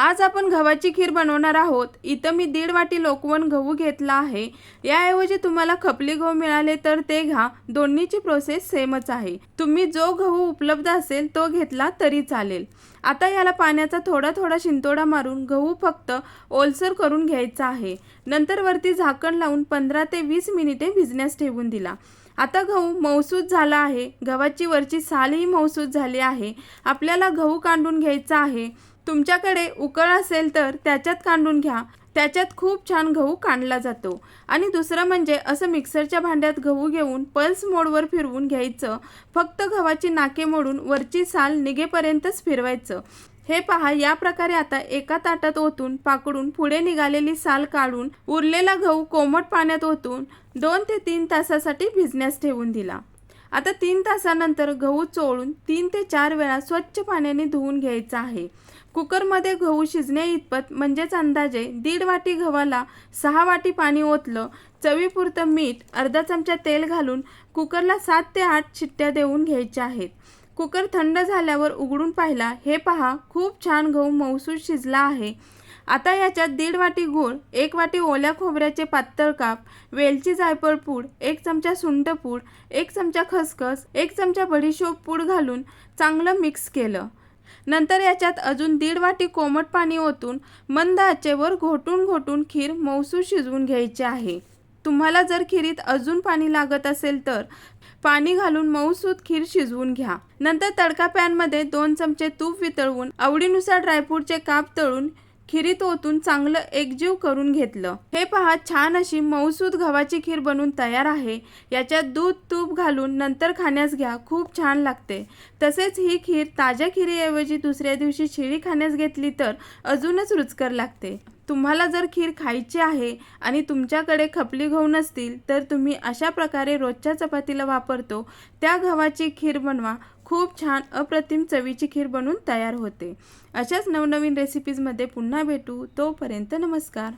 आज आपण गव्हाची खीर बनवणार आहोत. इथं मी दीड वाटी लोकवण गहू घेतला आहे. याऐवजी तुम्हाला खपली गहू मिळाले तर ते घ्या. दोन्हीची प्रोसेस सेमच आहे. तुम्ही जो गहू उपलब्ध असेल तो घेतला तरी चालेल. आता याला पाण्याचा थोडा थोडा शिंतोडा मारून गहू फक्त ओलसर करून घ्यायचा आहे. नंतर वरती झाकण लावून पंधरा ते वीस मिनिटे भिजण्यास ठेवून दिला. आता गहू मौसूद झाला आहे. गव्हाची वरची सालही मौसूद झाली आहे. आपल्याला गहू कांडून घ्यायचा आहे. तुमच्याकडे उकळ असेल तर त्याच्यात कांडून घ्या. त्याच्यात खूप छान गहू कांडला जातो. आणि दुसरं म्हणजे असं मिक्सरच्या भांड्यात गहू घेऊन पल्स मोडवर फिरवून घ्यायचं. फक्त गव्हाची नाके मोडून वरची साल निघेपर्यंतच फिरवायचं. हे पहा या प्रकारे आता एका ताटात ओतून पाकडून पुढे निघालेली साल काढून उरलेला गहू कोमट पाण्यात ओतून दोन ते तीन तासासाठी भिजण्यास ठेवून दिला. आता तीन तासानंतर गहू चोळून तीन ते चार वेळा स्वच्छ पाण्याने धुवून घ्यायचा आहे. कुकरमध्ये गहू शिजण्या इतपत म्हणजेच अंदाजे दीड वाटी गव्हाला सहा वाटी पाणी ओतलं चवीपुरतं मीठ अर्धा चमचा तेल घालून कुकरला सात ते आठ शिट्ट्या देऊन घ्यायच्या आहेत. कुकर थंड झाल्यावर उघडून पाहिला हे पहा खूप छान गहू मौसूद शिजला आहे. आता याच्यात दीड वाटी गूळ एक वाटी ओल्या खोबऱ्याचे पातळ काप वेलची जायफळ पूड एक चमचा सुंट पूड एक चमचा खसखस एक चमचा बडीशोप पूड घालून चांगलं मिक्स केलं. नंतर याच्यात अजून दीड वाटी कोमट पाणी ओतून मंद आचेवर घोटून घोटून खीर मौसू शिजवून घ्यायची आहे. तुम्हाला जर खिरीत अजून पाणी लागत असेल तर पाणी घालून मऊसूद खीर शिजवून घ्या. नंतर तडका पॅनमध्ये दोन चमचे तूप वितळवून आवडीनुसार ड्रायफ्रूटचे काप तळून खिरीत ओतून चांगलं एकजीव करून घेतलं. हे पहा छान अशी मऊसूद गव्हाची खीर बनून तयार आहे. याच्यात दूध तूप घालून नंतर खाण्यास घ्या खूप छान लागते. तसेच ही खीर ताज्या खिरीऐवजी दुसऱ्या दिवशी शिळी खाण्यास घेतली तर अजूनच रुचकर लागते. तुम्हाला जर खीर खायची आहे आणि तुमच्याकडे खपली गहू नसतील तर तुम्ही अशा प्रकारे रोजच्या चपातीला वापरतो. त्या गव्हाची खीर बनवा. खूप छान अप्रतिम चवीची खीर बनून तयार होते. अशाच नवनवीन रेसिपीजमध्ये पुन्हा भेटू. तोपर्यंत नमस्कार.